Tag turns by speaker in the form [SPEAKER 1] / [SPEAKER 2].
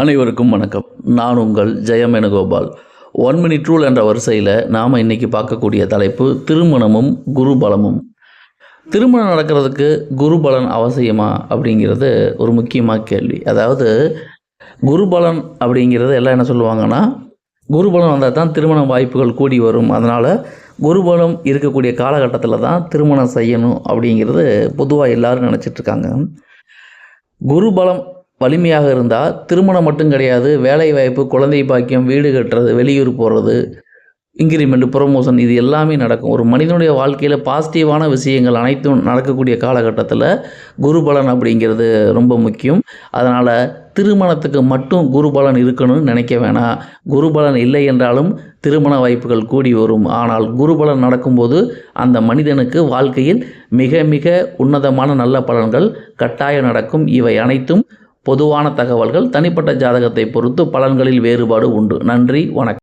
[SPEAKER 1] அனைவருக்கும் வணக்கம். நான் உங்கள் Jayam Venugopal one minute rule என்ற வரிசையில் நாம் இன்னைக்கு பார்க்கக்கூடிய தலைப்பு திருமணமும் குருபலமும். திருமணம் நடக்கிறதுக்கு குருபலன் அவசியமா அப்படிங்கிறது ஒரு முக்கியமான கேள்வி. அதாவது குருபலன் அப்படிங்கிறது எல்லாம் என்ன சொல்லுவாங்கன்னா குருபலன் வந்தால் தான் திருமண வாய்ப்புகள் கூடி வரும். அதனால் குருபலம் இருக்கக்கூடிய காலகட்டத்தில் தான் திருமணம் செய்யணும் அப்படிங்கிறது பொதுவாக எல்லாரும் நினச்சிட்ருக்காங்க குருபலம் வலிமையாக இருந்தால் திருமணம் மட்டும் கிடையாது வேலை வாய்ப்பு குழந்தை பாக்கியம் வீடு கட்டுறது வெளியூர் போகிறது இன்க்ரிமெண்ட் ப்ரொமோஷன் இது எல்லாமே நடக்கும். ஒரு மனிதனுடைய வாழ்க்கையில் பாசிட்டிவான விஷயங்கள் அனைத்தும் நடக்கக்கூடிய காலகட்டத்தில் குருபலன் அப்படிங்கிறது ரொம்ப முக்கியம். அதனால் திருமணத்துக்கு மட்டும் குருபலன் இருக்கணும்னு நினைக்க வேணாம். குருபலன் இல்லை என்றாலும் திருமண வாய்ப்புகள் கூடி வரும். ஆனால் குருபலன் நடக்கும்போது அந்த மனிதனுக்கு வாழ்க்கையில் மிக மிக உன்னதமான நல்ல பலன்கள் கட்டாயம் நடக்கும். இவை அனைத்தும் பொதுவான தகவல்கள் தனிப்பட்ட ஜாதகத்தை பொறுத்து பலன்களில் வேறுபாடு உண்டு. நன்றி வணக்கம்.